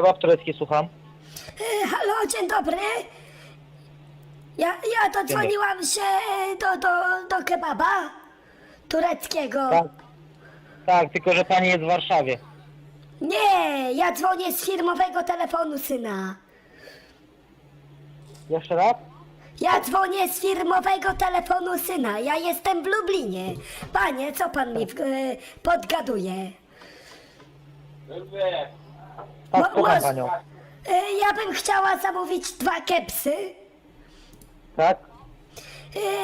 Kebab turecki, słucham. E, Halo, dzień dobry. Ja, ja dodzwoniłam się do, do, do kebaba tureckiego. Tak. Tak, tylko że pani jest w Warszawie. Nie, ja dzwonię z firmowego telefonu syna. Jeszcze raz? Ja dzwonię z firmowego telefonu syna. Ja jestem w Lublinie. Panie, co pan mi e, podgaduje? Tak, Mo- słucham może- panią. E, ja bym chciała zamówić dwa kepsy. Tak?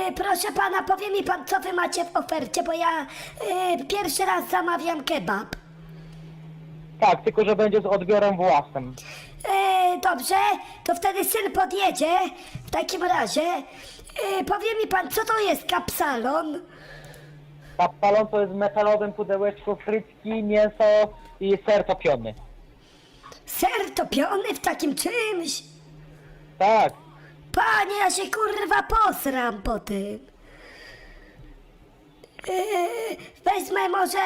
E, proszę pana, powie mi pan, co wy macie w ofercie, bo ja e, pierwszy raz zamawiam kebab. Tak, tylko że będzie z odbiorem własnym. E, dobrze, to wtedy syn podjedzie. W takim razie e, powie mi pan, co to jest kapsalon? Kapsalon to jest w metalowym pudełeczku frytki, mięso i ser topiony. Ser topiony w takim czymś? Tak. Panie, ja się kurwa posram po tym. Yy, wezmę może...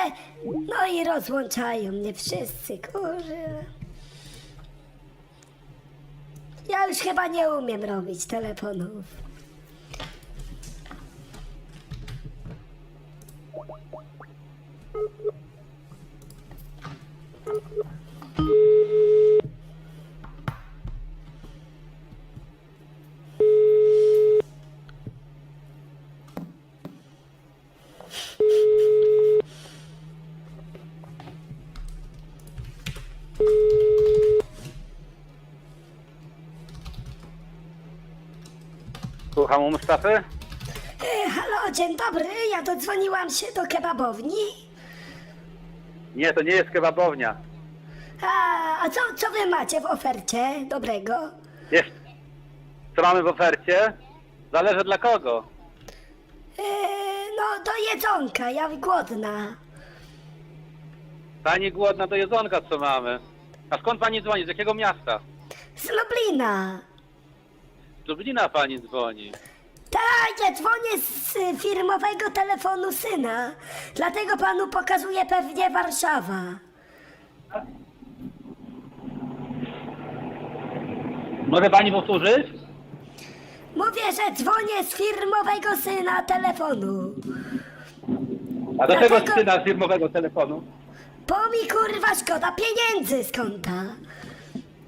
No i rozłączają mnie wszyscy, kurwa. Ja już chyba nie umiem robić telefonów. Słucham u Mustafy? Yy, halo, dzień dobry, ja dodzwoniłam się do kebabowni. Nie, to nie jest kebabownia. A, a co, co wy macie w ofercie dobrego? Jest. Co mamy w ofercie? Zależy dla kogo. Yy, no, do jedzonka, ja głodna. Pani głodna do jedzonka, co mamy. A skąd pani dzwoni? Z jakiego miasta? Z Lublina. Z Lublina pani dzwoni. Tak, ja dzwonię z y, firmowego telefonu syna. Dlatego panu pokazuje pewnie Warszawa. Może pani powtórzyć? Mówię, że dzwonię z firmowego syna telefonu. A do Dlatego- czego syna z firmowego telefonu? Bo mi kurwa szkoda pieniędzy z konta.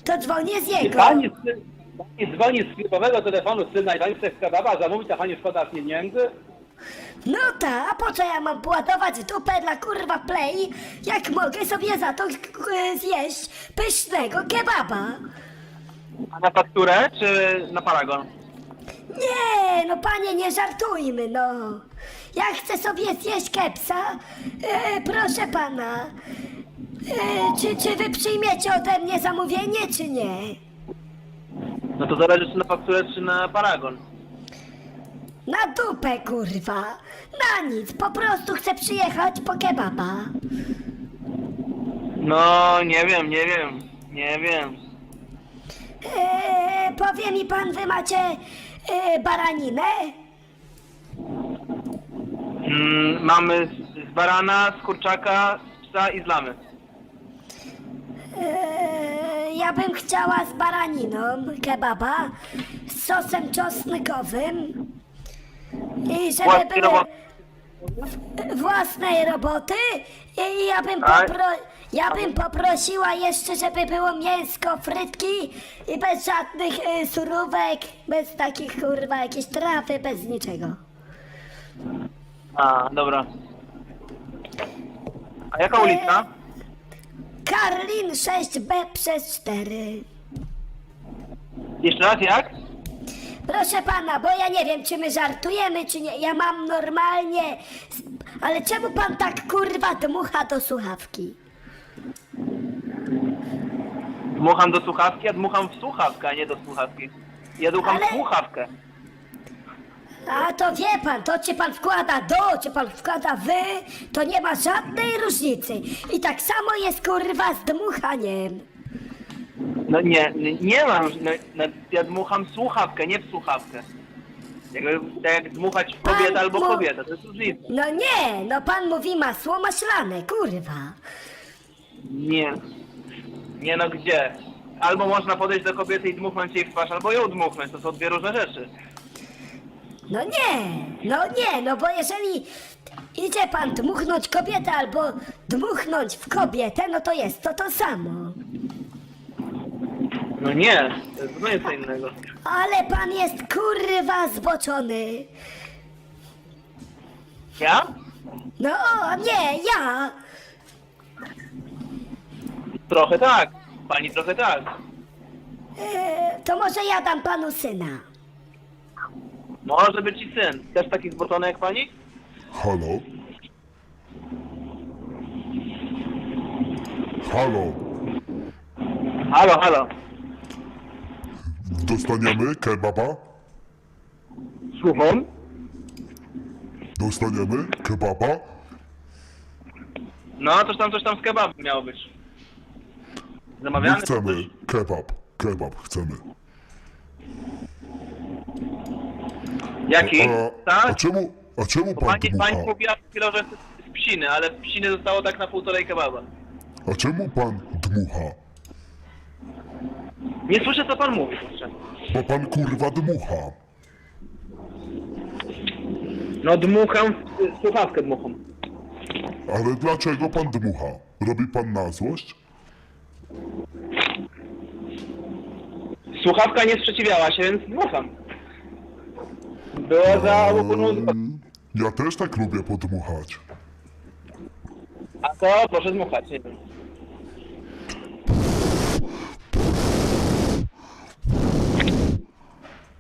To dzwonię z jego. pani, syn, pani dzwoni z firmowego telefonu syna i pani chce kebaba zamówić, a pani szkoda pieniędzy? No ta, a po co ja mam pładować dupę dla kurwa play, jak mogę sobie za to k- zjeść pysznego kebaba? A na fakturę czy na paragon? Nie, no panie, nie żartujmy, no. Ja chcę sobie zjeść kepsa. E, proszę pana, e, czy, czy wy przyjmiecie ode mnie zamówienie, czy nie? No to zależy czy na fakturę czy na paragon. Na dupę, kurwa. Na nic, po prostu chcę przyjechać po kebaba. No, nie wiem, nie wiem, nie wiem. E, powie mi pan, wy macie e, baraninę? Mm, mamy z, z barana, z kurczaka, z psa i z lamy. E, ja bym chciała z baraniną kebaba, z sosem czosnkowym i żeby Własnej były roboty? własnej roboty i ja bym, Tak. popro, ja bym poprosiła jeszcze, żeby było mięsko, frytki i bez żadnych y, surówek, bez takich kurwa jakieś trafy, bez niczego. A, dobra. A jaka ulica? Karlin 6B przez 4. Jeszcze raz jak? Proszę pana, bo ja nie wiem, czy my żartujemy, czy nie. Ja mam normalnie. Ale czemu pan tak kurwa dmucha do słuchawki? Dmucham do słuchawki, a dmucham w słuchawkę, a nie do słuchawki. Ja dmucham Ale- w słuchawkę. A to wie pan, to czy pan wkłada do, czy pan wkłada wy, to nie ma żadnej różnicy. I tak samo jest kurwa z dmuchaniem. No nie, nie, nie mam. No, no, ja dmucham w słuchawkę, nie w słuchawkę. Jakby, tak jak dmuchać w kobietę albo kobieta, to jest różnica. No nie, no pan mówi masło maślane, kurwa. Nie. Nie no gdzie? albo można podejść do kobiety i dmuchnąć jej w twarz, albo ją dmuchnąć. To są dwie różne rzeczy. No nie, no nie, no bo jeżeli idzie pan dmuchnąć kobietę albo dmuchnąć w kobietę, no to jest to to samo. No nie, to jest zupełnie co innego. Ale pan jest kurwa zboczony. Ja? No nie, ja. Trochę tak. Pani trochę tak. E, to może ja dam panu syna. Może być i syn. Też taki zboczony jak pani? Halo? Halo? Halo, halo. Dostaniemy kebaba? Słucham? Dostaniemy kebaba? No, coś tam, coś tam z kebabem miało być. My Zamawiamy? chcemy kebab. Kebab chcemy. Jaki? A, a Tak? czemu, a czemu pan Pani, pani dmucha? mówiła przed chwilą, że z z psiny, ale psiny zostało tak na półtorej kebaba. A czemu pan dmucha? Nie słyszę, co pan mówi. kurczę. Bo pan kurwa dmucha. No dmucham, w- słuchawkę dmucham. Ale dlaczego pan dmucha? Robi pan na złość? Słuchawka nie sprzeciwiała się, więc dmucham. Było za Ehm, ja też tak lubię podmuchać. A to proszę dmuchać, nie wiem.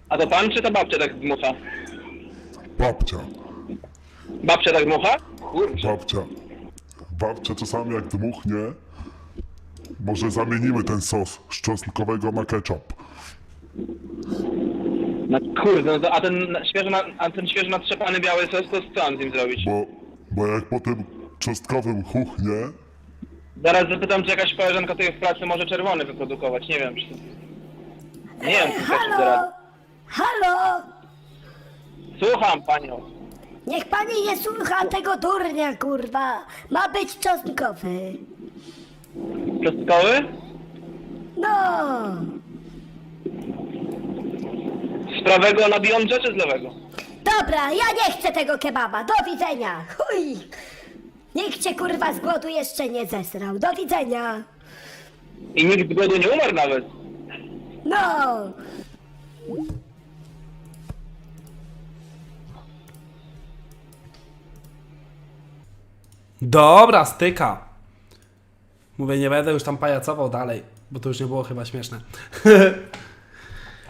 A to pan czy to babcia tak dmucha? Babcia. Babcia tak dmucha? Kurczę. Babcia. Babcia czasami jak dmuchnie, może zamienimy ten sos z czosnkowego na ketchup. No kurde, no to, a ten świeżo, na, a ten świeżo natrzepany biały sos, to co mam z nim zrobić? Bo, bo jak po tym czosnkowym chuchnie, Zaraz zapytam, czy jakaś koleżanka tutaj w pracy może czerwony wyprodukować, nie wiem, czy... Nie wiem, czy też zaraz. Halo, halo. Słucham panią. Niech pani nie słucha tego durnia, kurwa. Ma być czosnkowy. Czosnkowy? No, Z prawego na Beyondże czy z lewego? dobra, ja nie chcę tego kebaba. Do widzenia. Chuj. Nikt cię kurwa z głodu jeszcze nie zesrał. Do widzenia. I nikt z głodu nie umarł nawet. No. Dobra, styka. Mówię, nie będę już tam pajacował dalej, bo to już nie było chyba śmieszne.